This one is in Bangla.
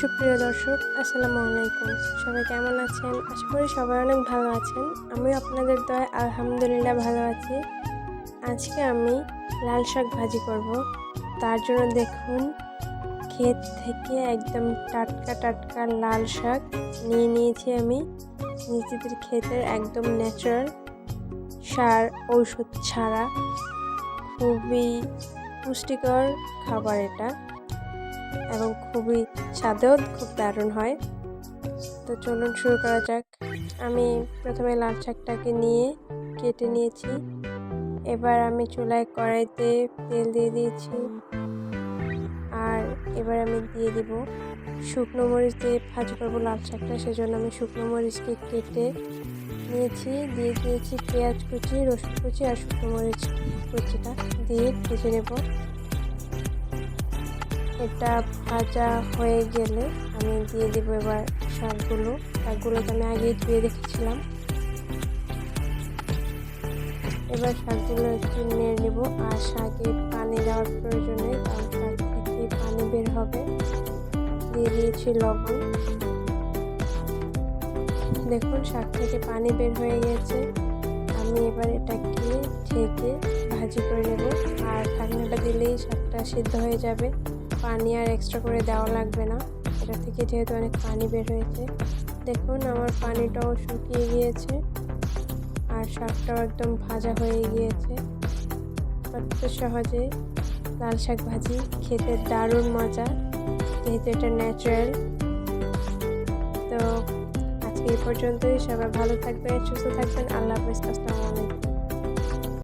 সুপ্রিয় দর্শক, আসসালামু আলাইকুম। সবাই কেমন আছেন? আশা করি সবাই অনেক ভালো আছেন। আমিও আপনাদের দয় আলহামদুলিল্লাহ ভালো আছি। আজকে আমি লাল শাক ভাজি করব। তার জন্য দেখুন, ক্ষেত থেকে একদম টাটকা টাটকা লাল শাক নিয়ে নিয়েছি আমি। নিজেদের ক্ষেতের একদম ন্যাচারাল সার, ঔষধ ছাড়া। খুবই পুষ্টিকর খাবার এটা। এবং খুবই স্বাদেও খুব দারুণ হয়। তো চলুন শুরু করা যাক। আমি প্রথমে লাল শাকটাকে নিয়ে কেটে নিয়েছি। এবার আমি চুলায় কড়াইতে তেল দিয়ে দিয়েছি। আর এবার আমি দিয়ে দিব শুকনো মরিচ দিয়ে ভাজি করব লাল শাকটা। সেজন্য আমি শুকনো মরিচকে কেটে নিয়েছি। দিয়ে দিয়েছি পেঁয়াজ কুচি, রসুন কুচি আর শুকনো মরিচ কুচিটা দিয়ে ভেজে নেব। এটা ভাজা হয়ে গেলে আমি দিয়ে দেবো এবার শাকগুলো। শাকগুলোকে আমি আগেই ধুয়ে রেখেছিলাম। এবার শাকগুলো একটু নিয়ে নেব। আর শাকে পানি দেওয়ার প্রয়োজন কারণ থেকে পানি বের হবে। দিয়ে দিয়েছি লবণ। দেখুন, শাক থেকে পানি বের হয়ে গেছে। আমি এবার এটাকে ঢেকে ভাজি করে নেব। আর ঢাকনাটা দিলেই শাকটা সিদ্ধ হয়ে যাবে। পানি আর এক্সট্রা করে দেওয়া লাগবে না। এটা থেকে যেহেতু অনেক পানি বের হয়েছে। দেখুন, আমার পানিটাও শুকিয়ে গিয়েছে আর শাকটাও একদম ভাজা হয়ে গিয়েছে। কত সহজে লাল শাক ভাজি খেতে দারুণ মজা, যেহেতু এটা ন্যাচারাল তো আজকে এই পর্যন্তই। সবাই ভালো থাকবেন, সুস্থ থাকবেন। আল্লাহ হাফেজ, আসসালামু